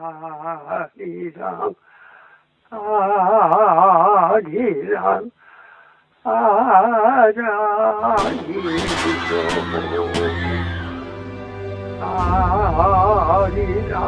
아리랑 아리랑 아리랑 아리랑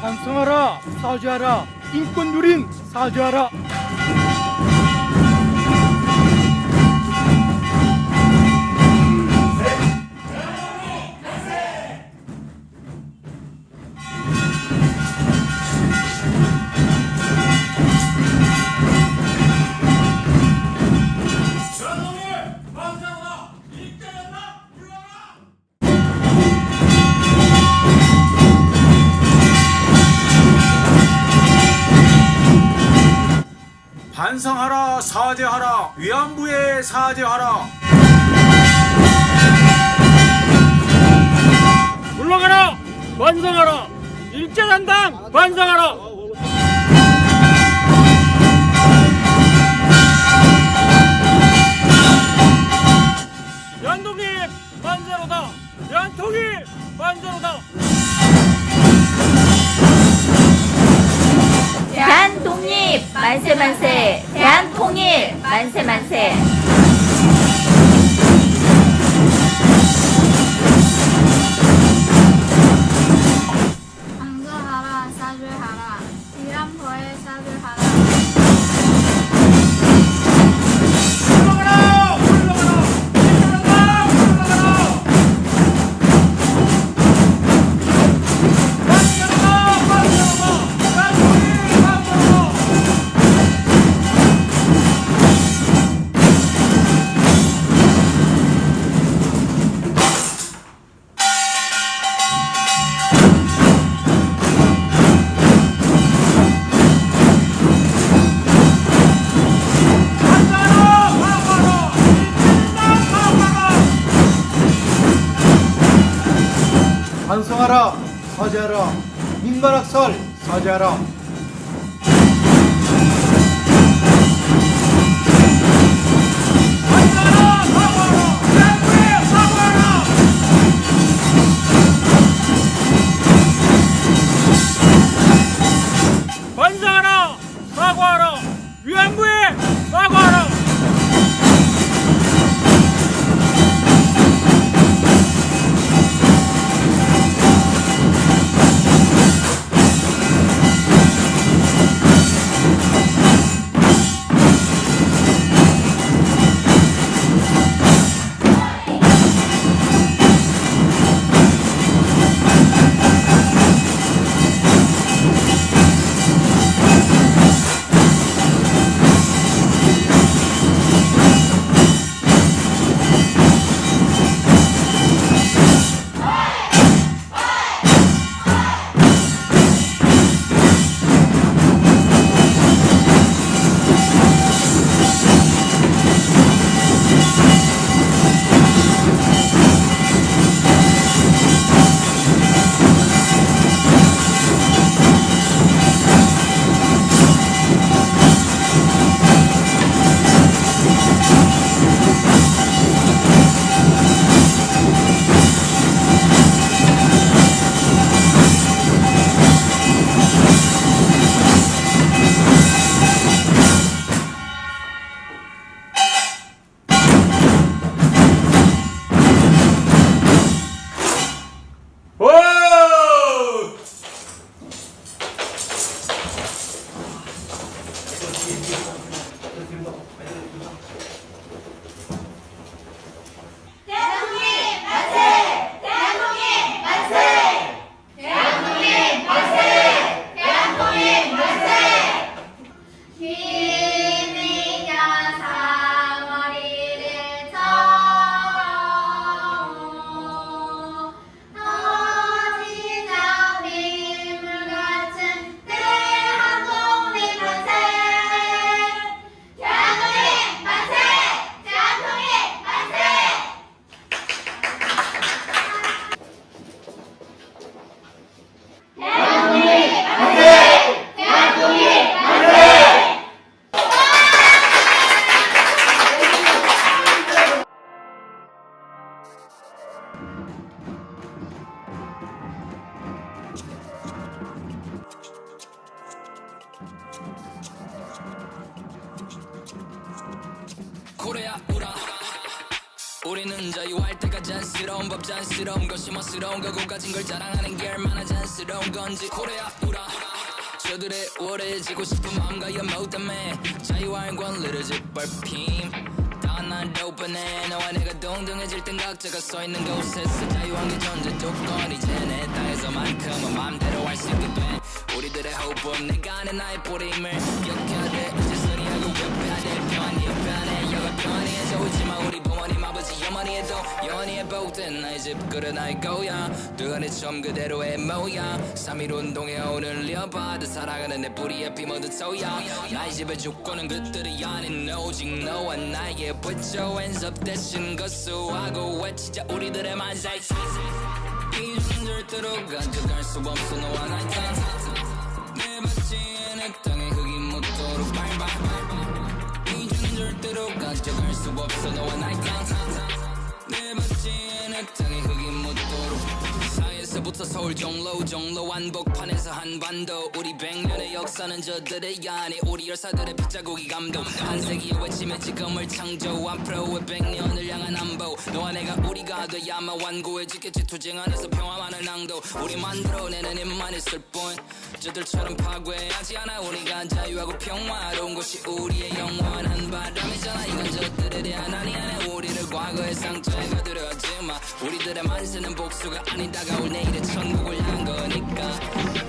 반성하라 사죄하라 인권 누린 사죄하라 사죄하라. 위안부에 사죄하라. 물러가라. 반성하라. 일제단당 반성하라. 연독립 만세로다. 연통일 만세로다. 대한 독립 만세 만세 통일. 만세 만세 반성하라 사죄하라. 민간학살 반성하라 자유할 때가 잔스러운 법 잔스러운 것이 멋스러운 거고 가진 걸 자랑하는 게 얼마나 잔스러운 건지. 코레아 우라. 저들의 오래지고 싶은 마음과 연모 때문에 자유할 권리를 짓밟힘. 다날 오픈해. 너와 내가 동등해질 땐 각자가 서 있는 곳에서 자유한 게 존재 조건 이제 내 땅에서만큼은 마음대로 할 수 있게 돼. 우리들의 호흡 내가 아는 나의 뿌림을 기억해야 돼 아버지 어머니에도 영원히 해보든 나의 집그릇 나의 고향 두간의 처음 그대로의 모양 3.1 운동에 오늘 이어받아 살아가는 내 뿌리에 피 묻은 소야. 나의 집의 주권은 그들이 아닌 오직 너와 나의 Put your hands up 대신 거수하고 외치자 우리들의 만세. 이젠 절대로 가져갈 수 없어 너와 나의 내 땅에 흙이 묻도록 밟아. 이젠 절대로 가져갈 수 없어 너와 나의 땅 내 땅에 흙이 묻도록 사에서부터 서울 종로 종로 한복판에서 한반도 우리 백년의 역사는 저들의 아니 우리 열사들의 핏자국이 감동 한 세기의 외침에 지금을 창조 앞으로의 백년을 향한 안보 너와 내가 우리가 돼야만 완고해지겠지 투쟁 안에서 평화만을 낭도 우리 만들어내는 힘만 있을 뿐 저들처럼 파괴하지 않아 우리가 자유하고 평화로운 것이 우리의 영원한 바람이잖아. 이건 저들에 대한 아니야 우리들의 만세는 복수가 아닌 다가 올 내일의 천국을 향한 거니까.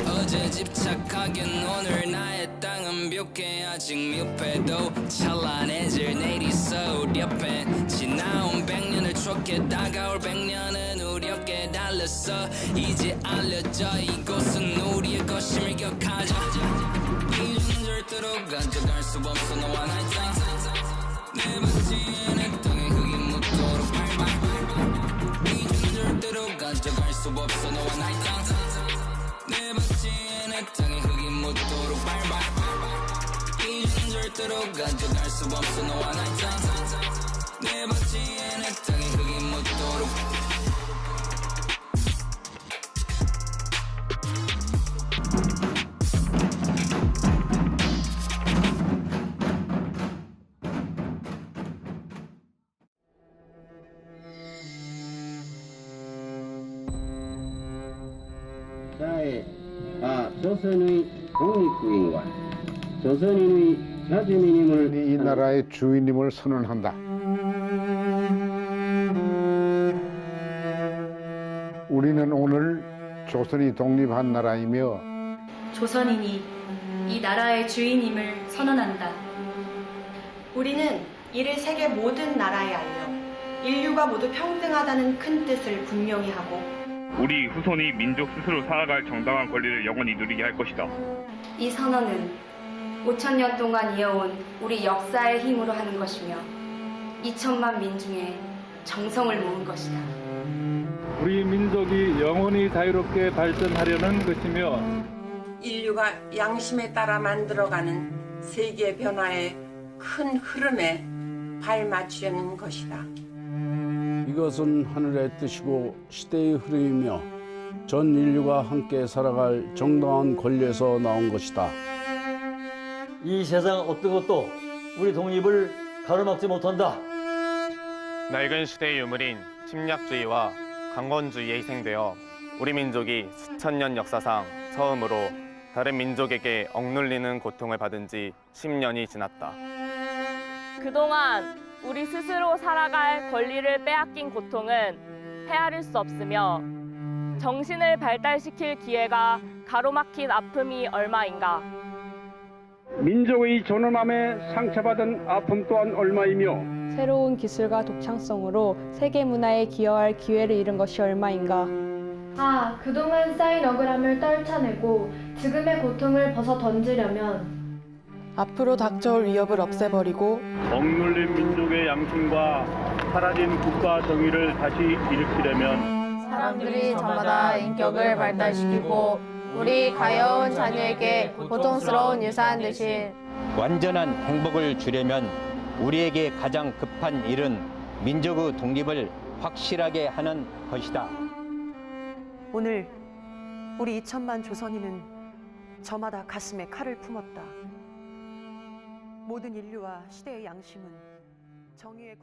어제 집착하긴 오늘 나의 땅은 뷰게 아직 미흡해도 찬란해질 내일이 서울 옆에 지나온 백년을 쫓게 다가올 백년은 우리 어깨에 달렸어. 이제 알려져 이곳은 우리의 것임을 기억하자. 이젠 절대로 가져갈 수 없어. 너와 나의 땅내 내 땅에 수 없어 너와 나의 땅내 밭지에 내 땅에 흙이 묻도록 밟아 이젠 절대로 가져갈 수 없어 너와 나의 땅내 밭지에 내 땅에 흙이 묻도록 조선의 독립구인과 조선인의 자주민임을 이 나라의 주인님을 선언한다. 우리는 오늘 조선이 독립한 나라이며 조선인이 이 나라의 주인임을 선언한다. 우리는 이를 세계 모든 나라에 알려 인류가 모두 평등하다는 큰 뜻을 분명히 하고 우리 후손이 민족 스스로 살아갈 정당한 권리를 영원히 누리게 할 것이다. 이 선언은 5천년 동안 이어온 우리 역사의 힘으로 하는 것이며 2천만 민중의 정성을 모은 것이다. 우리 민족이 영원히 자유롭게 발전하려는 것이며 인류가 양심에 따라 만들어가는 세계 변화의 큰 흐름에 발맞추려는 것이다. 이것은 하늘의 뜻이고 시대의 흐름이며 전 인류가 함께 살아갈 정당한 권리에서 나온 것이다. 이 세상 어떤 것도 우리 독립을 가로막지 못한다. 낡은 시대의 유물인 침략주의와 강건주의에 희생되어 우리 민족이 수천 년 역사상 처음으로 다른 민족에게 억눌리는 고통을 받은 지 10년이 지났다. 그동안 우리 스스로 살아갈 권리를 빼앗긴 고통은 헤아릴 수 없으며 정신을 발달시킬 기회가 가로막힌 아픔이 얼마인가. 민족의 존엄함에 상처받은 아픔 또한 얼마이며 새로운 기술과 독창성으로 세계 문화에 기여할 기회를 잃은 것이 얼마인가. 아, 그동안 쌓인 억울함을 떨쳐내고 지금의 고통을 벗어 던지려면 앞으로 닥쳐올 위협을 없애버리고 억눌린 민족의 양심과 사라진 국가 정의를 다시 일으키려면 사람들이 저마다 인격을 발달시키고 우리 가여운 자녀에게 고통스러운 유산 대신 완전한 행복을 주려면 우리에게 가장 급한 일은 민족의 독립을 확실하게 하는 것이다. 오늘 우리 2천만 조선인은 저마다 가슴에 칼을 품었다. 모든 인류와 시대의 양심은 정의의